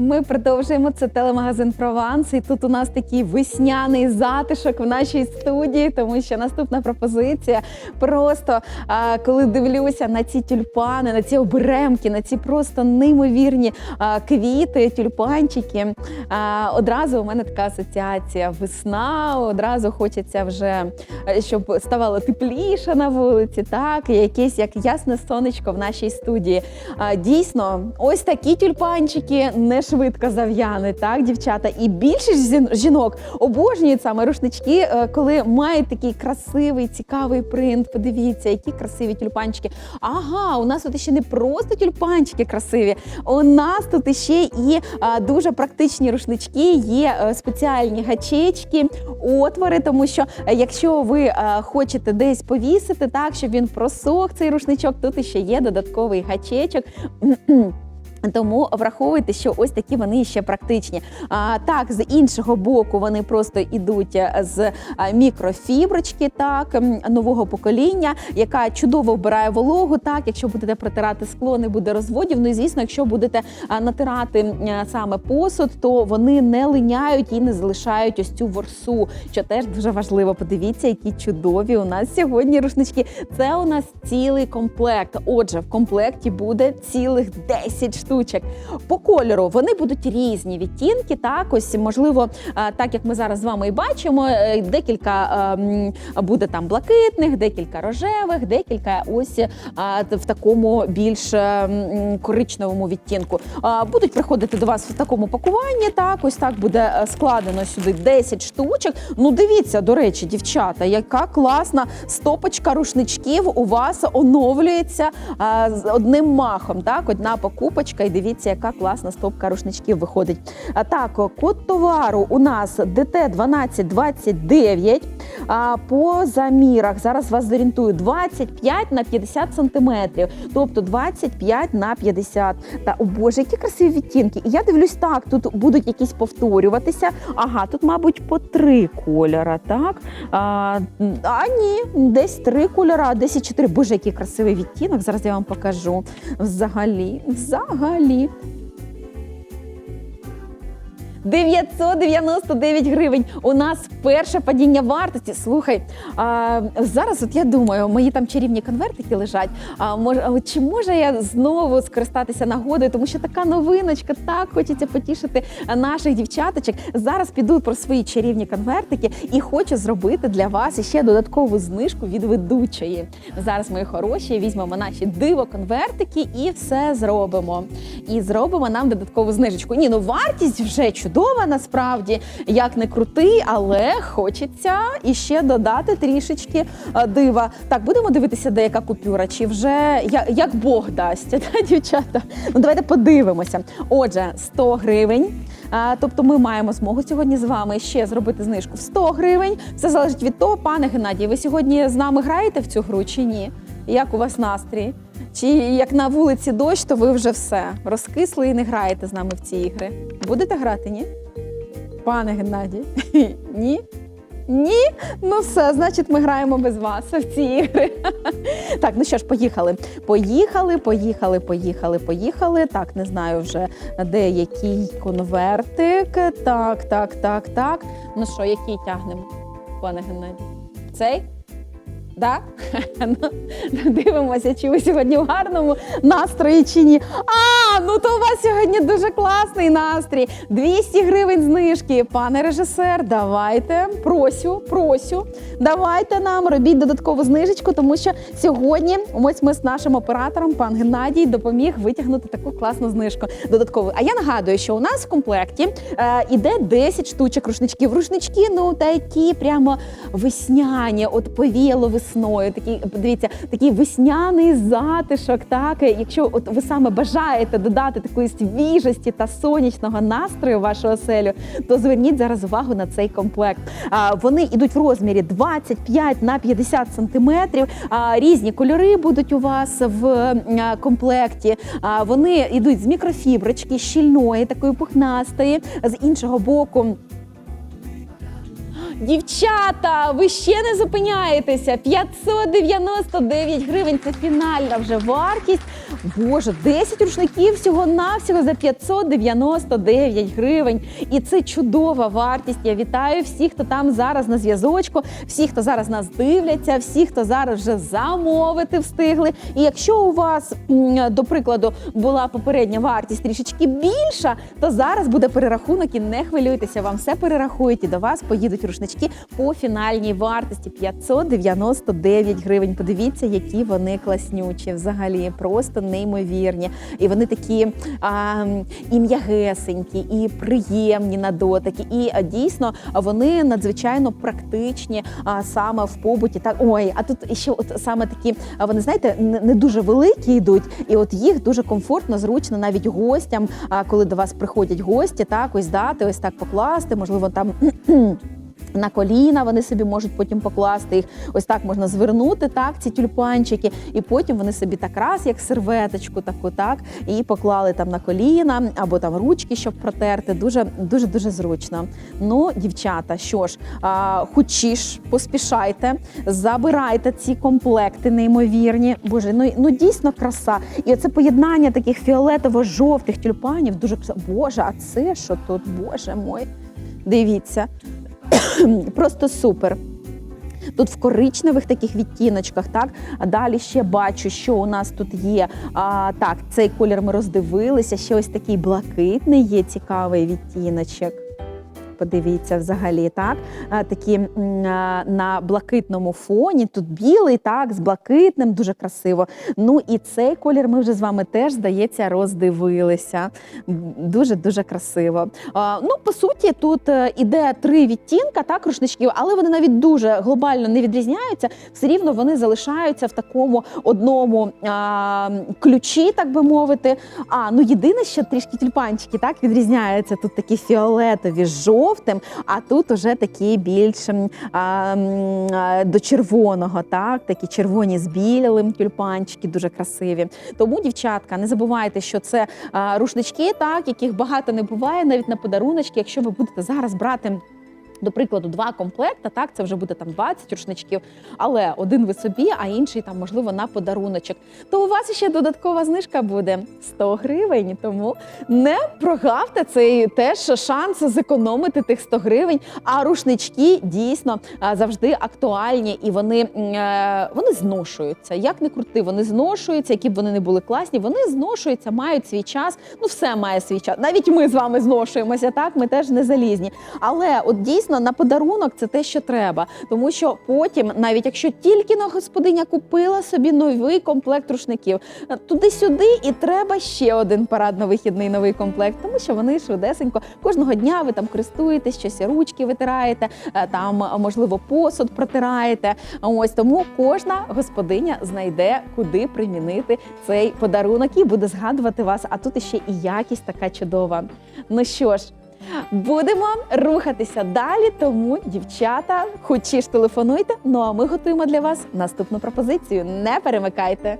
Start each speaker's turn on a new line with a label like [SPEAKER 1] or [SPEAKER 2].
[SPEAKER 1] Ми продовжуємо це телемагазин Прованс. І тут у нас такий весняний затишок в нашій студії, тому що наступна пропозиція. Просто коли дивлюся на ці тюльпани, на ці оберемки, на ці просто неймовірні квіти, тюльпанчики. Одразу у мене така асоціація весна. Одразу хочеться вже, е, щоб ставало тепліше на вулиці, так якесь як ясне сонечко в нашій студії. Дійсно, ось такі тюльпанчики не швидко зав'януть, так, дівчата. І більшість жінок обожнюють саме рушнички, е, коли мають такий красивий, цікавий принт. Подивіться, які красиві тюльпанчики. Ага, у нас тут ще не просто тюльпанчики красиві. У нас тут ще і дуже практичні рушнички, є е, спеціальні гачечки, отвори, тому що е, якщо ви хочете десь повісити, так щоб він просох цей рушничок, тут ще є додатковий гачечок. Тому враховуйте, що ось такі вони ще практичні. А так, з іншого боку, вони просто йдуть е, з мікрофіброчки, так нового покоління, яка чудово вбирає вологу. Так, якщо будете протирати скло, не буде розводів. Ну і звісно, якщо будете натирати е, саме посуд, то вони не линяють і не залишають ось цю ворсу, що теж дуже важливо. Подивіться, які чудові у нас сьогодні рушнички. Це у нас цілий комплект. Отже, в комплекті буде цілих 10 штучок. По кольору вони будуть різні відтінки. Так, ось можливо, так як ми зараз з вами і бачимо, е, декілька ем, буде там блакитних, декілька рожевих, декілька ось в такому більш ем, коричневому відтінку. Будуть приходити до вас в такому пакуванні. Так, ось так буде е, складено сюди 10 штучок. Ну, дивіться, до речі, дівчата, яка класна стопочка рушничків у вас оновлюється одним махом. Так, одна покупочка, і дивіться, яка класна стопка рушничків виходить. А так, код товару у нас ДТ 1229. По замірах зараз вас зорієнтую 25 на 50 сантиметрів, тобто 25 на 50. Та о Боже, які красиві відтінки. І я дивлюсь, так тут будуть якісь повторюватися. Ага, тут, мабуть, по три кольора. Так а, а ні, десь три кольора, а десь і чотири. Боже, який красивий відтінок. Зараз я вам покажу. Взагалі, взагалі. 999 гривень. У нас перше падіння вартості. Слухай, а, зараз от я думаю, мої там чарівні конвертики лежать. А може, чи може я знову скористатися нагодою, тому що така новиночка, так хочеться потішити наших дівчаточок. Зараз піду про свої чарівні конвертики і хочу зробити для вас ще додаткову знижку від ведучої. Зараз, мої хороші, візьмемо наші диво конвертики і все зробимо. І зробимо нам додаткову знижечку. Ні, ну вартість вже чудова насправді, як не крути, але хочеться іще додати трішечки е, дива. Так, будемо дивитися, де яка купюра, чи вже як, Бог дасть, та, дівчата. Ну давайте подивимося. Отже, 100 гривень. Тобто ми маємо змогу сьогодні з вами ще зробити знижку в 100 гривень. Все залежить від того, пане Геннадій, ви сьогодні з нами граєте в цю гру чи ні? Як у вас настрій? Чи як на вулиці дощ, то ви вже все розкисли і не граєте з нами в ці ігри? Будете грати, ні? Пане Геннадій, ні? Ні? Ну все, значить, ми граємо без вас в ці ігри. Так, ну що ж, поїхали. Поїхали, поїхали, поїхали, поїхали. Так, не знаю вже де який конвертик. Так, так, так, так. Ну що, який тягнемо, пане Геннадій? Цей? Да? Ну, дивимося, чи ви сьогодні в гарному настрої чи ні. А, ну то у вас сьогодні дуже класний настрій. 200 гривень знижки. Пане режисер, давайте. Просю, просю. Давайте нам робіть додаткову знижечку, тому що сьогодні ось ми з нашим оператором, пан Геннадій, допоміг витягнути таку класну знижку додаткову. А я нагадую, що у нас в комплекті е, іде 10 штучок рушничків. Рушнички, ну такі прямо весняні, от повіяло весною. Такі, подивіться, такий весняний затишок. Так, якщо от ви саме бажаєте додати такої свіжості та сонячного настрою в вашу оселю, то зверніть зараз увагу на цей комплект. А, вони йдуть в розмірі 25 на 50 сантиметрів. А, різні кольори будуть у вас в комплекті. А, вони йдуть з мікрофіброчки, щільної, такої пухнастої, з іншого боку. Дівчата, ви ще не зупиняєтеся. 599 гривень це фінальна вже вартість. Боже, 10 рушників всього навсього за 599 гривень. І це чудова вартість. Я вітаю всіх, хто там зараз на зв'язочку, всіх, хто зараз нас дивляться, всіх, хто зараз вже замовити встигли. І якщо у вас, до прикладу, була попередня вартість трішечки більша, то зараз буде перерахунок і не хвилюйтеся, вам все перерахують і до вас поїдуть рушнички по фінальній вартості 599 гривень. Подивіться, які вони класнючі, взагалі просто неймовірні. І вони такі а, і і приємні на дотики. І дійсно вони надзвичайно практичні а, саме в побуті. Так, ой, а тут ще от саме такі, вони знаєте, не, дуже великі йдуть, і от їх дуже комфортно, зручно навіть гостям, коли до вас приходять гості, так ось дати, ось так покласти, можливо, там. На коліна вони собі можуть потім покласти їх. Ось так можна звернути так, ці тюльпанчики, і потім вони собі так раз, як серветочку, таку так, і поклали там на коліна або там ручки, щоб протерти. Дуже дуже дуже зручно. Ну, дівчата, що ж, а, хочіш, поспішайте, забирайте ці комплекти неймовірні. Боже, ну ну дійсно краса. І оце поєднання таких фіолетово-жовтих тюльпанів. Дуже. Боже, а це що тут? Боже мой. Дивіться. Просто супер. Тут в коричневих таких відтіночках, так далі ще бачу, що у нас тут є. А, так, цей колір ми роздивилися. Ще ось такий блакитний є цікавий відтіночок. Подивіться, взагалі, так такі на блакитному фоні. Тут білий, так, з блакитним, дуже красиво. Ну і цей колір ми вже з вами теж, здається, роздивилися. Дуже дуже красиво. Ну, по суті, тут е, іде три відтінка, так, рушничків, але вони навіть дуже глобально не відрізняються. Все рівно вони залишаються в такому одному ключі, так би мовити. А ну єдине, що трішки тюльпанчики так відрізняються. Тут такі фіолетові з жовтим, а тут уже такі більш а, до червоного, так, такі червоні з білим тюльпанчики, дуже красиві. Тому, дівчатка, не забувайте, що це а, рушнички, так, яких багато не буває, навіть на подаруночки. Якщо ви будете зараз брати. До прикладу, два комплекта, так це вже буде там 20 рушничків, але один ви собі, а інший там, можливо, на подаруночок. То у вас ще додаткова знижка буде 100 гривень. Тому не прогавте цей теж шанс зекономити тих 100 гривень. А рушнички дійсно завжди актуальні і вони, е, вони зношуються. Як не крути, вони зношуються, які б вони не були класні, вони зношуються, мають свій час. Ну, все має свій час. Навіть ми з вами зношуємося, так ми теж не залізні. Але от дійсно на подарунок це те, що треба, тому що потім, навіть якщо тільки на господиня купила собі новий комплект рушників, туди-сюди, і треба ще один парадно-вихідний новий комплект, тому що вони швидесенько кожного дня ви там користуєтесь, щось ручки витираєте, е, там можливо посуд протираєте. Ось тому кожна господиня знайде, куди примінити цей подарунок і буде згадувати вас. А тут іще і якість така чудова. Ну що ж. Будемо рухатися далі, тому дівчата, хочі ж телефонуйте. Ну а ми готуємо для вас наступну пропозицію. Не перемикайте.